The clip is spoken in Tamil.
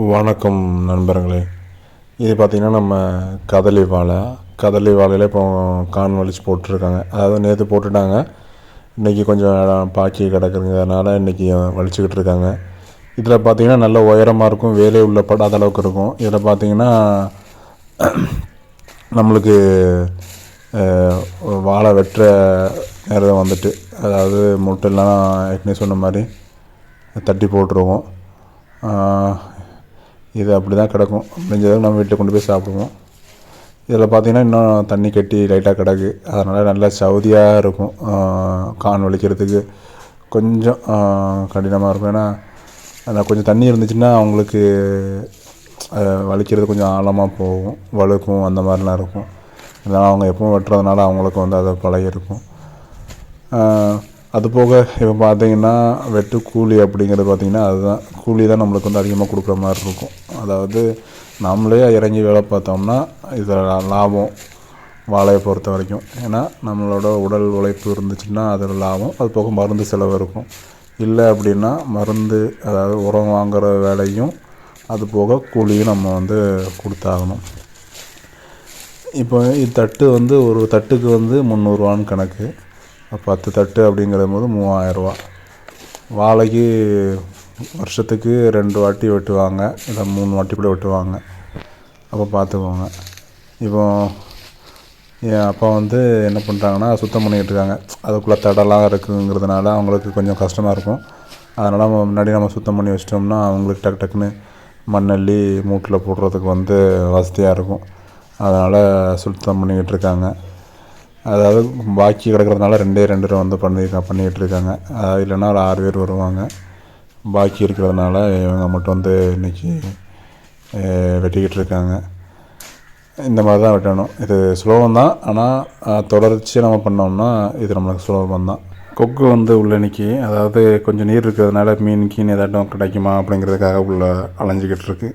வணக்கம் நண்பர்களே. இது பார்த்திங்கன்னா நம்ம கதலி வாழை கதலி வாழையில் இப்போ கான் வலிச்சு போட்டிருக்காங்க. அதாவது நேற்று போட்டுட்டாங்க. இன்றைக்கி கொஞ்சம் இடம் பாக்கி கிடக்குறதுனால இன்றைக்கி வலிச்சுக்கிட்டு இருக்காங்க. இதில் பார்த்திங்கன்னா நல்ல உயரமாக இருக்கும். வேலை உள்ள படாத அளவுக்கு இருக்கும். இதில் பார்த்திங்கன்னா நம்மளுக்கு வாழை வெட்டுற நேரம் வந்துட்டு அதாவது முட்டெல்லாம் ஏற்கனவே சொன்ன மாதிரி தட்டி போட்டுருவோம். இது அப்படி தான் கிடக்கும். முடிஞ்சளவு நம்ம வீட்டில் கொண்டு போய் சாப்பிடுவோம். இதில் பார்த்தீங்கன்னா இன்னும் தண்ணி கட்டி லைட்டாக கிடக்கு. அதனால் நல்லா சவுதியாக இருக்கும். கான் வலிக்கிறதுக்கு. கொஞ்சம் கடினமாக இருக்கும். ஏன்னா அதில் கொஞ்சம் தண்ணி இருந்துச்சுன்னா அவங்களுக்கு வலிக்கிறது கொஞ்சம் ஆழமாக போகும். வழுக்கும் அந்த மாதிரிலாம் இருக்கும். இதனால் அவங்க எப்பவும் வெட்டுறதுனால அவங்களுக்கு வந்து அது பழகிருக்கும். அது போக இப்போ பார்த்தீங்கன்னா வெட்டு கூலி அப்படிங்கிறது பார்த்திங்கன்னா அதுதான். கூலி தான் நம்மளுக்கு வந்து அதிகமாக கொடுக்குற மாதிரி இருக்கும். அதாவது நம்மளே இறங்கி வேலை பார்த்தோம்னா இதில் லாபம் வாழையை பொறுத்த வரைக்கும். ஏன்னா நம்மளோட உடல் உழைப்பு இருந்துச்சுன்னா அதில் லாபம். அது போக மருந்து செலவு இருக்கும். இல்லை அப்படின்னா மருந்து அதாவது உரம் வாங்குகிற வேலையும் அது போக கூலியும் நம்ம வந்து கொடுத்தாகணும். இப்போ இது தட்டு வந்து ஒரு தட்டுக்கு வந்து முந்நூறுரூவான்னு கணக்கு. பத்து தட்டு அப்படிங்கிற போது மூவாயிரரூவா. வாழைக்கு வருஷத்துக்கு ரெண்டு வாட்டி வெட்டுவாங்க. இல்லை மூணு வாட்டி கூட வெட்டுவாங்க. அப்போ பார்த்துக்கோங்க இப்போ என் அப்பா வந்து என்ன பண்ணுறாங்கன்னா சுத்தம் பண்ணிக்கிட்டு இருக்காங்க. அதுக்குள்ளே தடலாம் இருக்குங்கிறதுனால அவங்களுக்கு கொஞ்சம் கஷ்டமாக இருக்கும். அதனால் நம்ம முன்னாடி நம்ம சுத்தம் பண்ணி வச்சிட்டோம்னா அவங்களுக்கு டக்கு டக்குன்னு மண்ணள்ளி மூட்டில் போடுறதுக்கு வந்து வசதியாக இருக்கும். அதனால் சுத்தம் பண்ணிக்கிட்டு இருக்காங்க. அதாவது பாக்கி கிடக்கிறதுனால ரெண்டே ரெண்டு பேர் வந்து பண்ணி பண்ணிக்கிட்டு இருக்காங்க. அதாவது இல்லைன்னா ஒரு ஆறு பேர் வருவாங்க. பாக்கி இருக்கிறதுனால இவங்க மட்டும் வந்து இன்றைக்கி வெட்டிக்கிட்டு இருக்காங்க. இந்த மாதிரி தான் வெட்டணும். இது சுலபம் தான். ஆனால் தொடர்ச்சியாக நம்ம பண்ணோம்னா இது நம்மளுக்கு சுலபம் தான். கொக்கு வந்து உள்ள நிற்கி அதாவது கொஞ்சம் நீர் இருக்கிறதுனால மீன் கீன் ஏதாட்டும் கிடைக்குமா அப்படிங்கிறதுக்காக உள்ள அலைஞ்சிக்கிட்டு இருக்குது